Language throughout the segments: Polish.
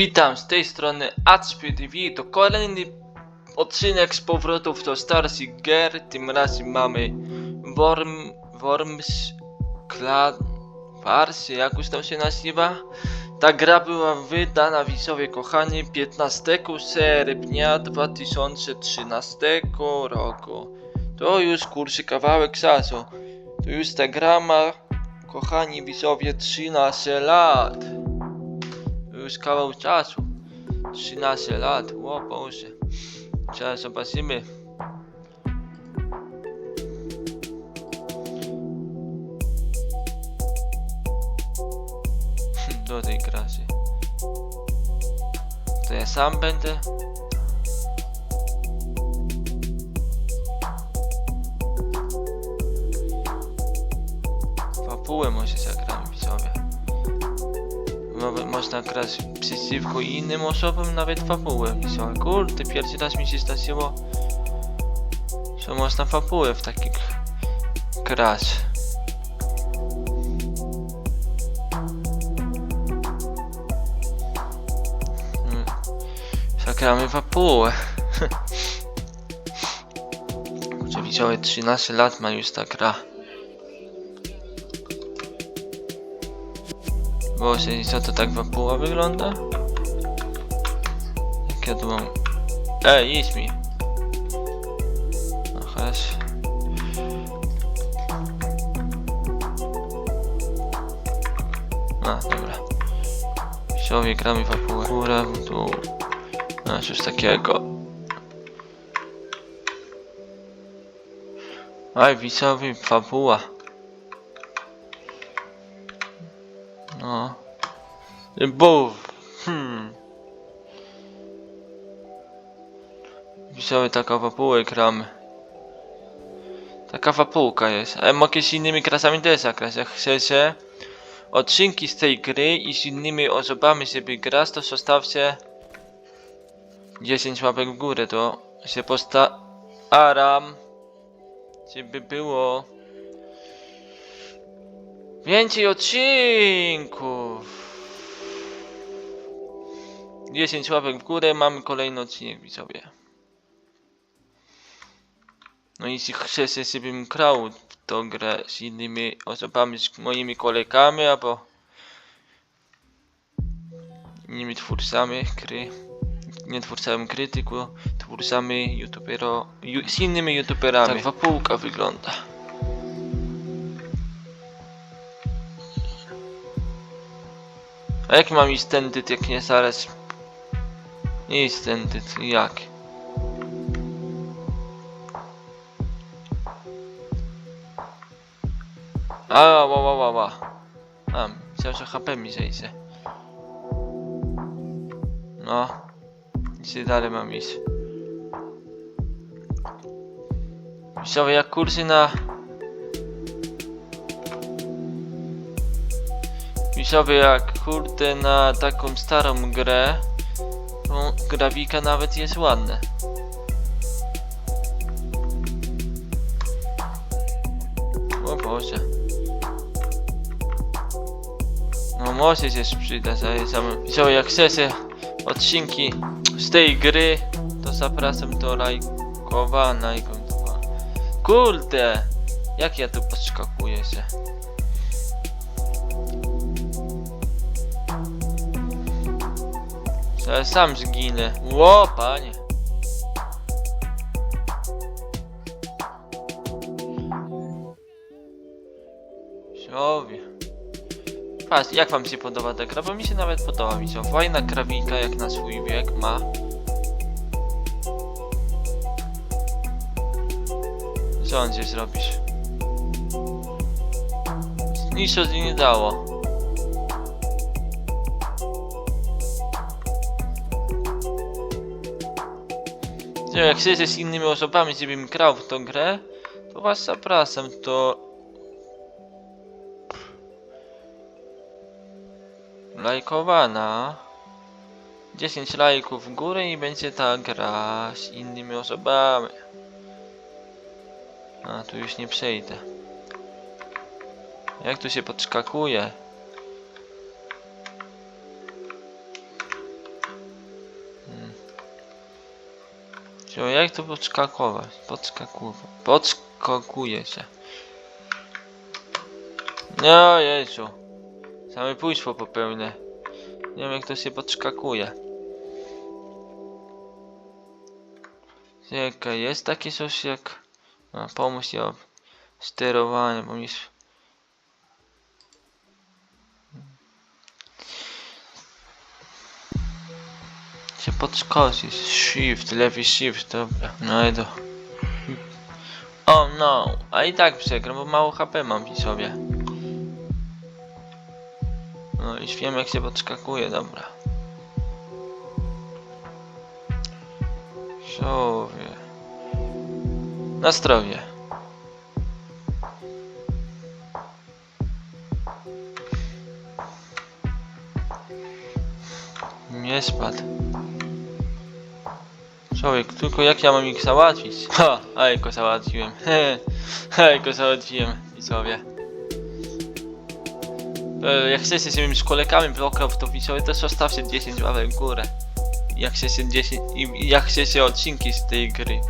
Witam z tej strony Acpy TV, to kolejny odcinek z powrotów do Starship Gear, tym razem mamy Worm, Worms Clan Wars, jak tam się nazywa. Ta gra była wydana widzowie kochani 15 sierpnia 2013 roku. To już kurczę kawałek czasu. To już ta gra ma kochani widzowie 13 lat. Już kawał czasu. 13 lat, o Boże. Teraz zobaczymy. Do tej krasy. To ja sam będę? Fabułę może widzowie. Mo- można grać przeciwko innym osobom, nawet fabułę pisała. Kurde, pierwszy raz mi się zdarzyło, że można fabułę w takich grać. Hmm. Zagramy fabułę. Kurczę, widziałem 13 lat ma już ta gra. I co to tak wapuła wygląda? Jak ja tu mam... Ej, idź mi! No chodź. A, dobra. Wsiowie gramy wapułę. W dół. No, coś takiego. Aj, widzowie, fabuła. No. Bo. Hmm. Wziąłem taką fabułę gramy. Taka fapułka jest. Ale mogę z innymi krasami też zagrać. Jak chcecie odcinki z tej gry i z innymi osobami sobie grać, to zostawcie 10 łapek w górę, to się postaram, żeby było Więcej odcinków! 10 łapek w górę, mamy kolejny odcinek widzowie. No i jeśli chcecie, żebym grał w tą grę z innymi osobami, z moimi kolegami, albo innymi twórcami gry, nie twórcami gry, tylko twórcami youtubero, z innymi youtuberami. Tak wapółka wygląda. A jak mam tędy, jak nie zaraz... To jak? A, ła, ła, ła, ła. A, myślałem, że HP mi zejdzie. No. Gdzie dalej mam iść? Myślałem, jak kursy na... Widzowie, jak kurde na taką starą grę, to grafika nawet jest ładna. O Boże. No może się przydać, ale sam... Widzowie, jak chcecie odcinki z tej gry, to zapraszam do lajkowania i. Kurde! Jak ja tu podskakuję się? Zaraz sam zginę. Ło, panie. Siowie. Patrz, jak wam się podoba ta gra? Bo mi się nawet podoba, mi się. Fajna krawika jak na swój wiek ma. Co on gdzieś zrobisz? Nic się nie dało. Nie, jak chcecie z innymi osobami, żebym grał w tą grę, to was zapraszam do... Lajkowana. 10 lajków w górę i będzie ta gra z innymi osobami. A, tu już nie przejdę. Jak tu się podskakuje? Co, jak to podskakować? Podskakuwa. Podskakuje się. No Jezu. Samobójstwo popełnę. Nie wiem jak to się podskakuje. Czekaj, jest takie coś jak... A, pomóż ja sterowanie, bo mi... Się podskoczyć. Shift, lewy shift, dobra. No i. O no, a i tak przegram, bo mało HP mam w sobie. No już wiem jak się podskakuje, dobra. Zdrowie. Na zdrowie. Nie spadł. Człowiek, tylko jak ja mam ich załatwić? Ha, a go załatwiłem. He, go załatwiłem, widzowie. E, Jak chcecie z kolegami bloków, to widzowie też zostawcie 10 łapek w górę. Jak chcecie 10 i i jak chcecie odcinki z tej gry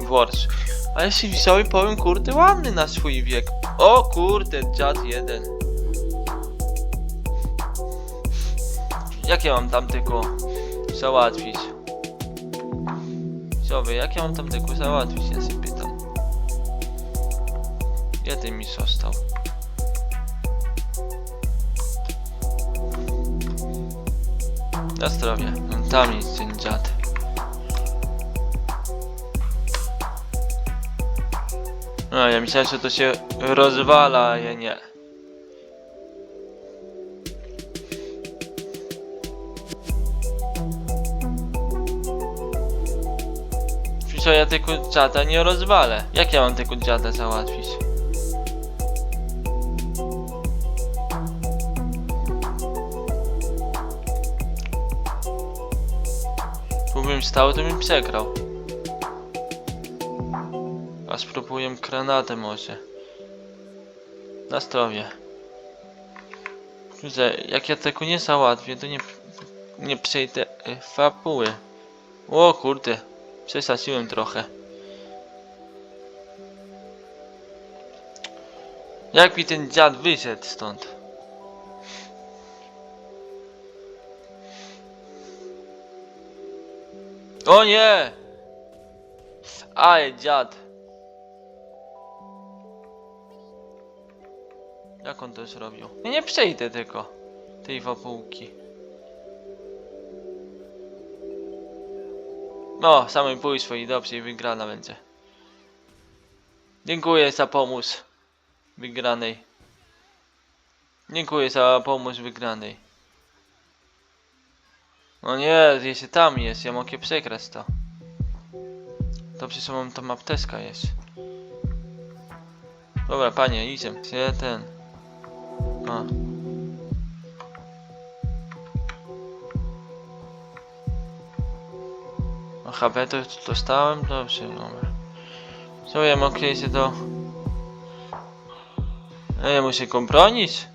w Wars. A jeśli widzowie powiem, kurde, ładny na swój wiek. O kurde, dziad jeden. Jak ja mam tam tego załatwić? Widzowie, jak ja mam tam tego załatwić, ja się pytam. Jeden mi został. Na zdrowie. No, Tam jest ten dziad. No, ja myślałem, że to się rozwala, a ja nie. Przecież ja tego dziada nie rozwalę. Jak ja mam tego dziada załatwić? Tu bym stał, to bym przegrał. A spróbuję granatę może. Na zdrowie. Kurde, jak ja tego nie załatwię, to nie, nie przejdę e, fabuły. O kurde, przesadziłem trochę. Jak mi ten dziad wyszedł stąd? O nie! Aj, dziad. Jak on to zrobił? Nie przejdę tego. Tej wapułki. No, samobójstwo i dobrze i wygrana będzie. Dziękuję za pomoc wygranej. Dziękuję za pomoc wygranej. No nie, jeszcze tam jest, ja mogę przegrać to. Dobrze, że mam tam apteska jest. Dobra, panie, idziemy. Gdzie ten? A. HP to dostałem? Dobrze, dobra. Co ja mogę się do... Ej, ja muszę go bronić?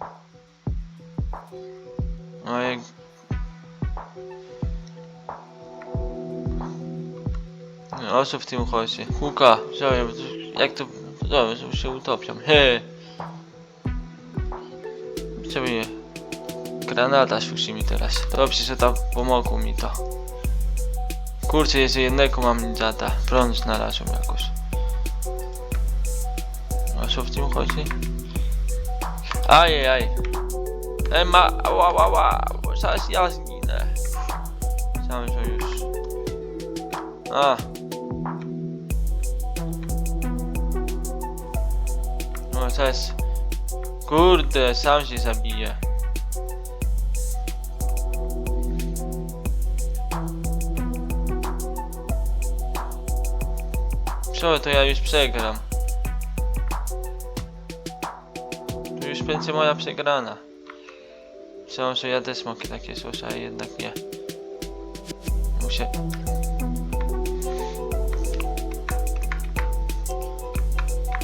No jak... No, o co w tym chodzi? Bo to- jak to... Dobra, że się utopią. He. Co mi... Granata mi teraz. Dobrze, że tam pomogło mi to. Kurczę, jeszcze jednego mam ninjata. Prąd znalazłem jakoś. O co w tym chodzi? Ajajaj. E ma... Ała, ała. Zaraz ja zginę. Sam, że już... A. No teraz... Kurde, sam się zabije. Co, to ja już przegram. To już będzie moja przegrana. Myślałem, że ja też takie coś, ale jednak nie. Muszę...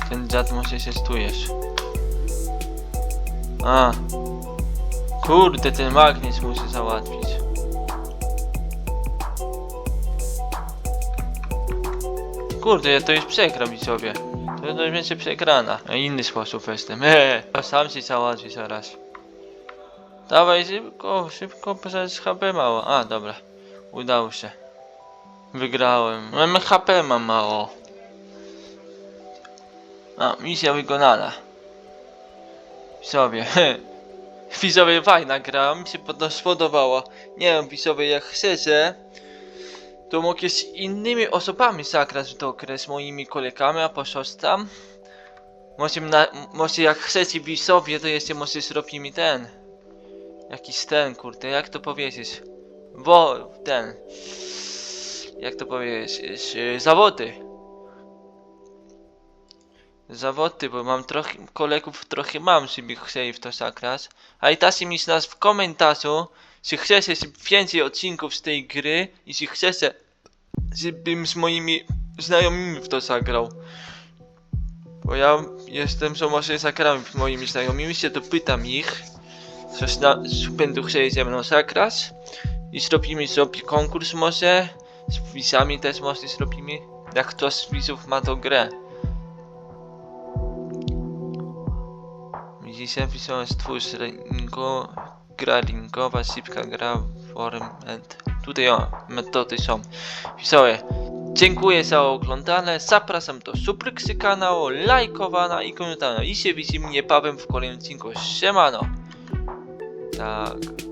Ten dziad może się stujesz. A. Kurde, ten magnes muszę załatwić. Kurde, ja to już przegram widzowie. To, to już będzie przegrana. Na inny sposób jestem. Eee, sam się załatwi zaraz. Dawaj szybko, szybko, przecież HP mało. A, dobra. Udało się. Wygrałem. Mam HP mam mało. A, misja wykonana. Widzowie, widzowie fajna gra, mi się pod- spodobała. Nie wiem, widzowie, jak chcecie, to mogę z innymi osobami zagrać tą grę, z moimi kolegami, a po tam. Może, na, może jak chcecie widzowie, to jeszcze może zrobimy ten. Jakiś ten, kurde, jak to powiedzieć? Wo, ten. Jak to powiedzieć? e, Zawody. Zawody, bo mam trochę, kolegów trochę mam, żeby chcieli w to zagrać. A i tacy mi z nas w komentarzu, czy chcecie więcej odcinków z tej gry i czy chcecie, żebym z moimi znajomymi w to zagrał. Bo ja jestem, że może zagrałem z moimi znajomymi, się to pytam ich, coś na, będą chcieli ze mną zagrać. I zrobimy sobie konkurs może, z widzami też może zrobimy, jak ktoś z widzów ma tą grę. Widzicie, pisałem stwórz ringo, gra ringowa, szybka gra, format. Tutaj o, metody są. Pisałem. Dziękuję za oglądanie, zapraszam do subskrypcji kanału, lajkowania i komentarza. I się widzimy niebawem w kolejnym odcinku. Siemano! Tak.